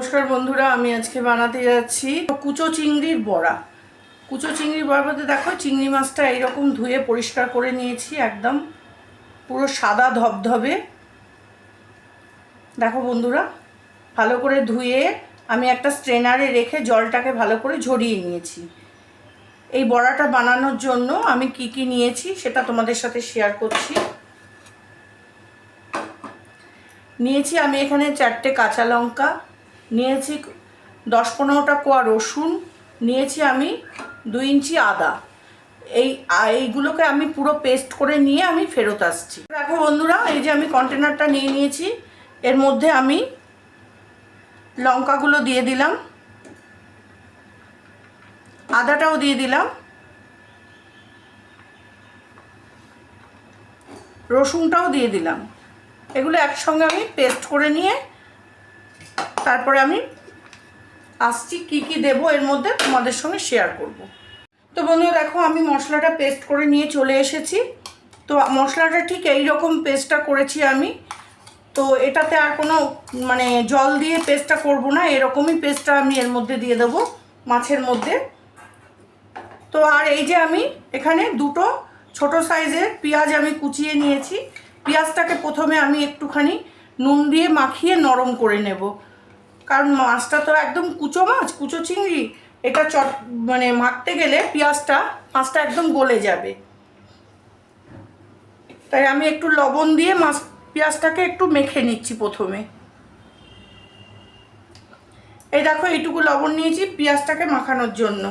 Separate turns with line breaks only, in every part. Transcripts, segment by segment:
নমস্কার বন্ধুরা, আমি আজকে বানাতে যাচ্ছি কুচো চিংড়ির বড়া। কুচো চিংড়ির বড়া বলতে দেখো, চিংড়ি মাছটা এইরকম ধুয়ে পরিষ্কার করে নিয়েছি, একদম পুরো সাদা ধবধবে। দেখো বন্ধুরা, ভালো করে ধুয়ে আমি একটা স্ট্রেনারে রেখে জলটাকে ভালো করে ঝরিয়ে নিয়েছি। এই বড়াটা বানানোর জন্য আমি কি কি নিয়েছি সেটা তোমাদের সাথে শেয়ার করছি। নিয়েছি আমি এখানে চারটে কাঁচা লঙ্কা নিয়েছি দশ পনেরোটা কোয়া রসুন, নিয়েছি আমি দুই ইঞ্চি আদা। এই, এইগুলোকে আমি পুরো পেস্ট করে নিয়ে আমি ফেরত আসছি। দেখো বন্ধুরা, এই যে আমি কন্টেনারটা নিয়ে নিয়েছি, এর মধ্যে আমি লঙ্কাগুলো দিয়ে দিলাম, আদাটাও দিয়ে দিলাম, রসুনটাও দিয়ে দিলাম। এগুলো একসঙ্গে আমি পেস্ট করে নিয়ে তারপরে আমি আসছি কি কি দেবো এর মধ্যে তোমাদের সঙ্গে শেয়ার করব। তো বন্ধুরা দেখো, আমি মশলাটা পেস্ট করে নিয়ে চলে এসেছি। তো মশলাটা ঠিক এই রকম পেস্টটা করেছি আমি। তো এটাতে আর কোনো মানে জল দিয়ে পেস্টটা করব না, এরকমই পেস্টটা আমি এর মধ্যে দিয়ে দেবো, মাছের মধ্যে। তো আর এই যে আমি এখানে দুটো ছোট সাইজের পেঁয়াজ আমি কুচিয়ে নিয়েছি। পেঁয়াজটাকে প্রথমে আমি একটুখানি নুন দিয়ে মাখিয়ে নরম করে নেব। কারণ মাছটা তো একদম কুচো মাছ, কুচো চিংড়ি। এটা চট মানে মাখতে গেলে পেঁয়াজটা, মাছটা একদম গলে যাবে। তাই আমি একটু লবণ দিয়ে মাছ, পেঁয়াজটাকে একটু মেখে নিচ্ছি প্রথমে। এই দেখো, এইটুকু লবণ নিয়েছি পেঁয়াজটাকে মাখানোর জন্য।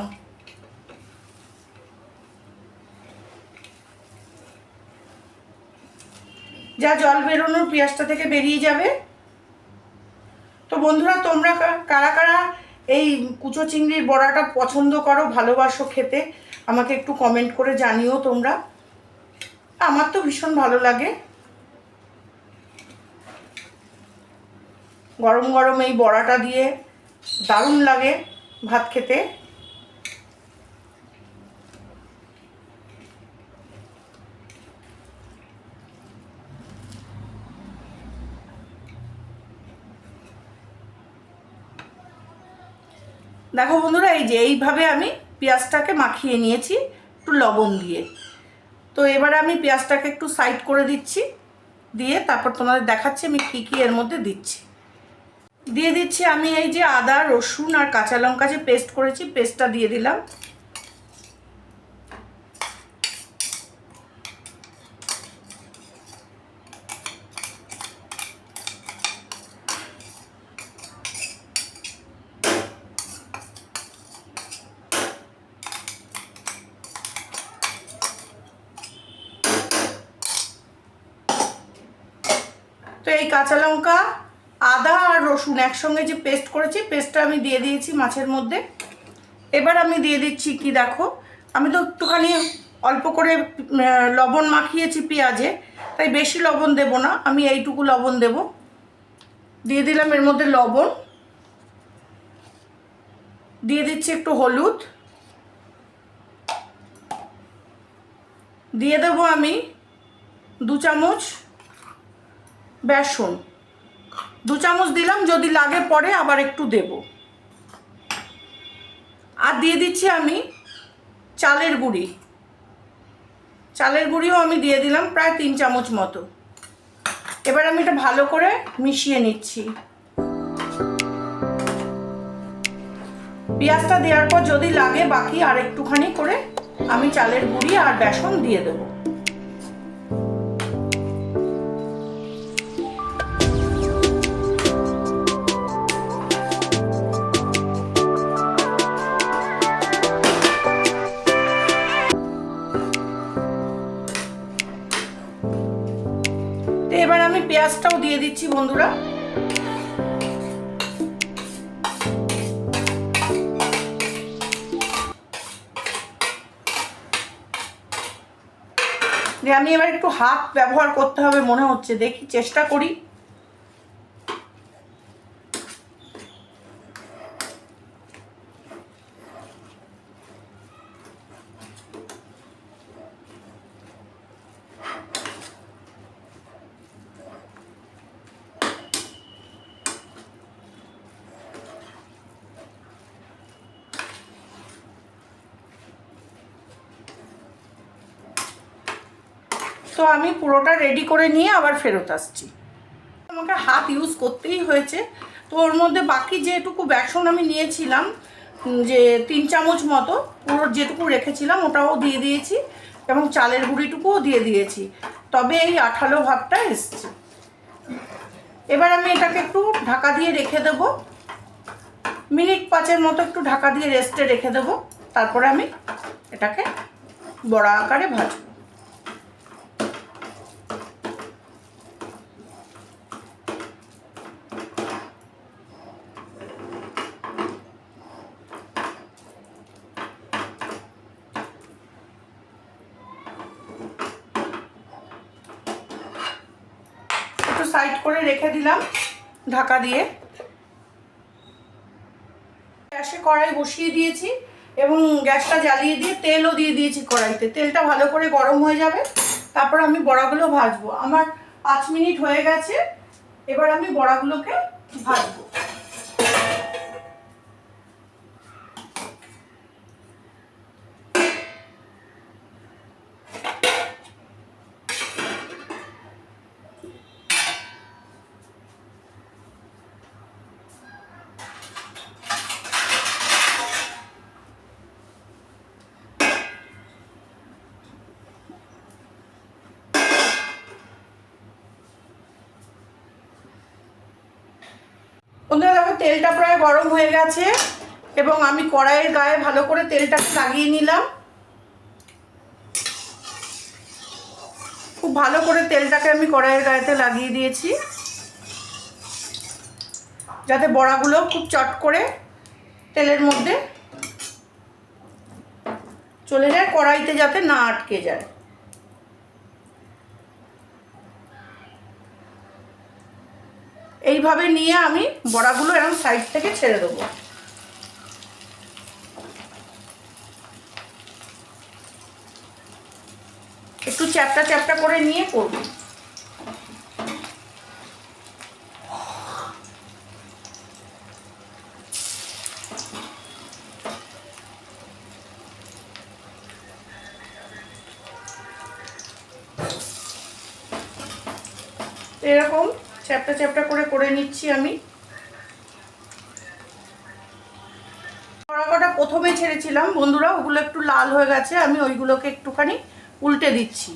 যা জল বেরোনোর পেঁয়াজটা থেকে বেরিয়ে যাবে। তো বন্ধুরা, তোমরা কারা কারা এই কুচো চিংড়ির বড়াটা পছন্দ করো, ভালোবাসো খেতে, আমাকে একটু কমেন্ট করে জানিও তোমরা। আমার তো ভীষণ ভালো লাগে। গরম গরম এই বড়াটা দিয়ে দারুণ লাগে ভাত খেতে। দেখো বন্ধুরা, এই যে এইভাবে আমি পেঁয়াজটাকে মাখিয়ে নিয়েছি একটু লবণ দিয়ে। তো এবারে আমি পেঁয়াজটাকে একটু সাইড করে দিচ্ছি, দিয়ে তারপর তোমাদের দেখাচ্ছি আমি কী কী এর মধ্যে দিচ্ছি। দিয়ে দিচ্ছি আমি এই যে আদা, রসুন আর কাঁচা লঙ্কা যে পেস্ট করেছি, পেস্টটা দিয়ে দিলাম তো এই কাঁচা লঙ্কা আদা আর রসুন একসঙ্গে যে পেস্ট করেছি, পেস্টটা আমি দিয়ে দিয়েছি মাছের মধ্যে। এবার আমি দিয়ে দিচ্ছি কি দেখো, আমি তো একটুখানি অল্প করে লবণ মাখিয়েছি পেঁয়াজে, তাই বেশি লবণ দেব না, আমি এইটুকু লবণ দেব। দিয়ে দিলাম এর মধ্যে লবণ। দিয়ে দিচ্ছি একটু হলুদ। দিয়ে দেবো আমি দু চামচ বেসন। দু চামচ দিলাম, যদি লাগে পরে আবার একটু দেব। আর দিয়ে দিচ্ছি আমি চালের গুঁড়ি। চালের গুঁড়িও আমি দিয়ে দিলাম প্রায় তিন চামচ মতো। এবার আমি এটা ভালো করে মিশিয়ে নিচ্ছি। পেঁয়াজটা দেওয়ার পর যদি লাগে বাকি আর একটুখানি করে আমি চালের গুঁড়ি আর বেসন দিয়ে দেবো। পেঁয়াজটাও দিয়ে দিচ্ছি, বন্ধুরা। আমি এবার একটু হাত ব্যবহার করতে হবে, মনে হচ্ছে। দেখি, চেষ্টা করি। তো আমি পুরোটা রেডি করে নিয়ে আবার ফেরত আসছি। আমাকে হাত ইউজ করতেই হয়েছে। তো ওর মধ্যে বাকি যেটুকু বেসন আমি নিয়েছিলাম যে তিন চামচ মতো, পুরো যেটুকু রেখেছিলাম ওটাও দিয়ে দিয়েছি এবং চালের গুঁড়িটুকুও দিয়ে দিয়েছি। তবে এই আঠালো ভাবটা এসছে। এবার আমি এটাকে একটু ঢাকা দিয়ে রেখে দেবো। মিনিট পাঁচের মতো একটু ঢাকা দিয়ে রেস্টে রেখে দেবো। তারপরে আমি এটাকে বড়া আকারে ভাজবো। সাইড করে রেখে দিলাম ঢাকা দিয়ে। গ্যাসে কড়াই বসিয়ে দিয়েছি এবং গ্যাসটা জ্বালিয়ে দিয়ে তেলও দিয়ে দিয়েছি কড়াইতে। তেলটা ভালো করে গরম হয়ে যাবে, তারপর আমি বড়াগুলো ভাজবো। আমার পাঁচ মিনিট হয়ে গেছে, এবার আমি বড়াগুলোকে ভাজবো। বন্ধুরা, দেখো, তেলটা প্রায় গরম হয়ে গেছে এবং আমি কড়াইয়ের গায়ে ভালো করে তেলটাকে লাগিয়ে নিলাম। খুব ভালো করে তেলটাকে আমি কড়াইয়ের গায়েতে লাগিয়ে দিয়েছি। যাতে বড়াগুলো খুব চট করে তেলের মধ্যে চলে যায়, কড়াইতে যাতে না আটকে যায়। এইভাবে নিয়ে আমি বড়াগুলো এরকম সাইড থেকে ছেড়ে দেবো। একটু চ্যাপটা চ্যাপটা করে নিয়ে করব। এরকম চ্যাপটা চ্যাপটা করে করে নিচ্ছি আমি। কড়াকটা প্রথমে ছেড়েছিলাম। বন্ধুরা, ওগুলো একটু লাল হয়ে গেছে, আমি ওইগুলোকে একটুখানি উল্টে দিচ্ছি।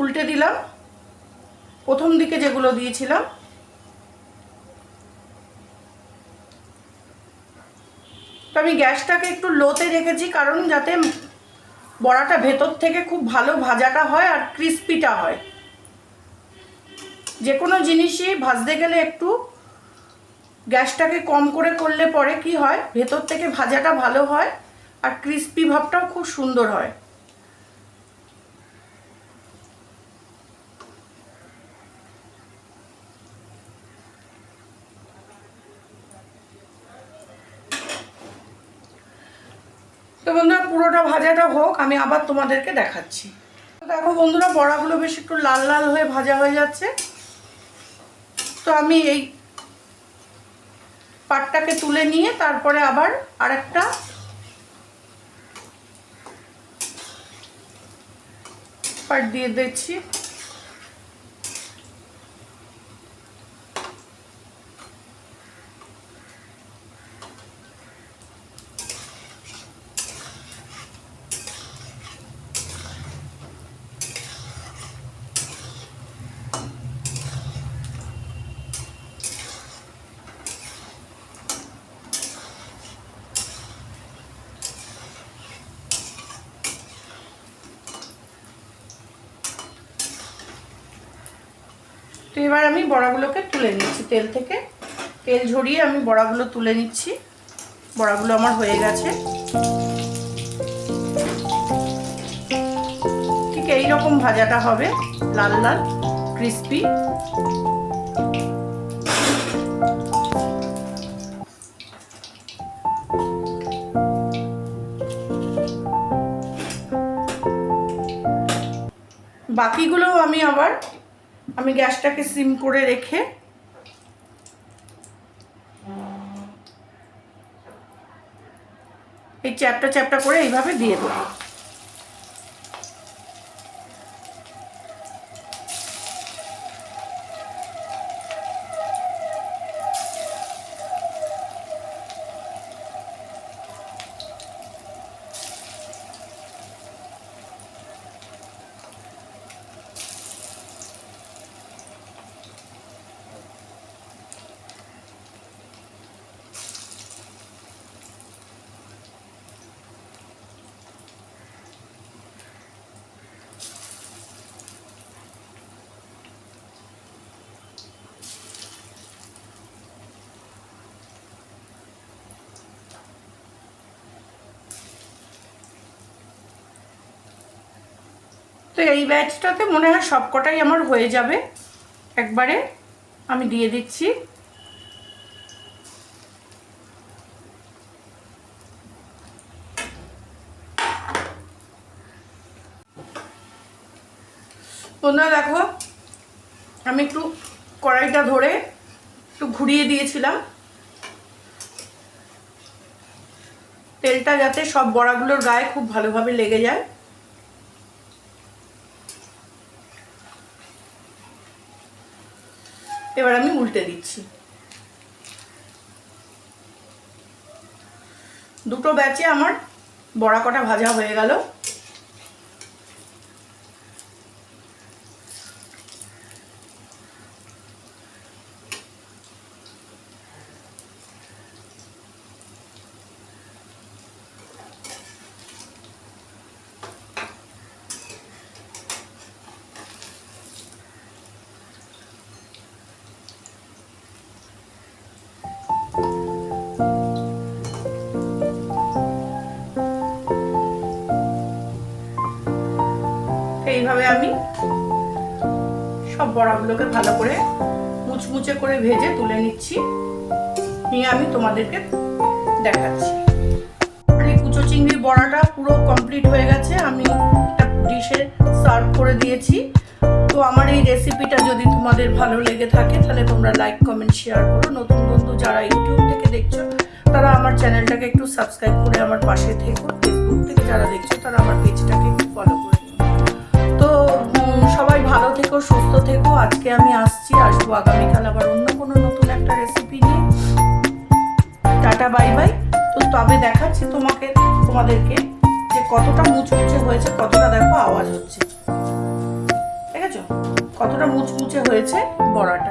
উল্টে দিলাম। প্রথম দিকে যেগুলো দিয়েছিলাম আমি গ্যাসটাকে একটু লোতে রেখেছি, কারণ যাতে বড়াটা ভেতর থেকে খুব ভালো ভাজাটা হয় আর ক্রিস্পিটা হয়। যে কোনো জিনিসই ভাজতে গেলে একটু গ্যাসটাকে কম করে করলে পরে কি হয়? ভেতর থেকে ভাজাটা ভালো হয় আর ক্রিস্পি ভাবটাও খুব সুন্দর হয় তো বন্ধুরা পুরোটা ভাজাটা হোক, আমি আবার তোমাদেরকে দেখাচ্ছি। দেখো বন্ধুরা, বড়াগুলো বেশ একটু লাল লাল হয়ে ভাজা হয়ে যাচ্ছে। তো আমি এই পাটটাকে তুলে নিয়ে তারপরে আবার আরেকটা পাট দিয়ে দিচ্ছি। এবার আমি বড়াগুলোকে তুলে নিচ্ছি। তেল থেকে তেল ঝরিয়ে আমি বড়াগুলো তুলে নিচ্ছি। বড়াগুলো আমার হয়ে গেছে। ঠিক এই রকম ভাজাটা হবে। লাল লাল, ক্রিস্পি। বাকিগুলো আমি আবার আমি গ্যাসটাকে সিম করে রেখে এই চ্যাপটা চ্যাপটা করে এইভাবে দিয়ে দেবো। এই ব্যাচটাতে মনে হয় সবকটাই আমার হয়ে যাবে। একবারে আমি দিয়ে দিচ্ছি। বন্ধুরা দেখো, আমি একটু কড়াইটা ধরে একটু ঘুরিয়ে দিয়েছিলাম। তেলটা যাতে সব বড়াগুলোর গায়ে খুব ভালোভাবে লেগে যায়। এবার আমি উল্টে দিচ্ছি। দুটো ব্যাচে আমার বড়া কটা ভাজা হয়ে গেল। বড়াগুলোকে ভালো করে মুচমুচে করে ভেজে তুলে নিচ্ছি। নিয়ে আমি তোমাদেরকে দেখাচ্ছি। এই কুচো চিংড়ির বড়াটা পুরো কমপ্লিট হয়ে গেছে। আমি একটা ডিশে সার্ভ করে দিয়েছি। তো আমার এই রেসিপিটা যদি তোমাদের ভালো লেগে থাকে, তাহলে তোমরা লাইক কমেন্ট শেয়ার করো। নতুন বন্ধু যারা ইউটিউব থেকে দেখছ, তারা আমার চ্যানেলটাকে একটু সাবস্ক্রাইব করে আমার পাশে থেকো। ফেসবুক থেকে যারা দেখছ, তারা আমার পেজটাকে থেকো, সুস্থ থেকো। আজকে আমি আসছি, আসব আগামীকাল আবার অন্য কোনো নতুন একটা রেসিপি নিয়ে। Tata, bye bye. তো তবে দেখাচ্ছি তোমাকে, তোমাদেরকে যে কতটা মুচমুচে হয়েছে, কতটা দেখো আওয়াজ হচ্ছে। ঠিক আছে? কতটা মুচমুচে হয়েছে বড়াটা।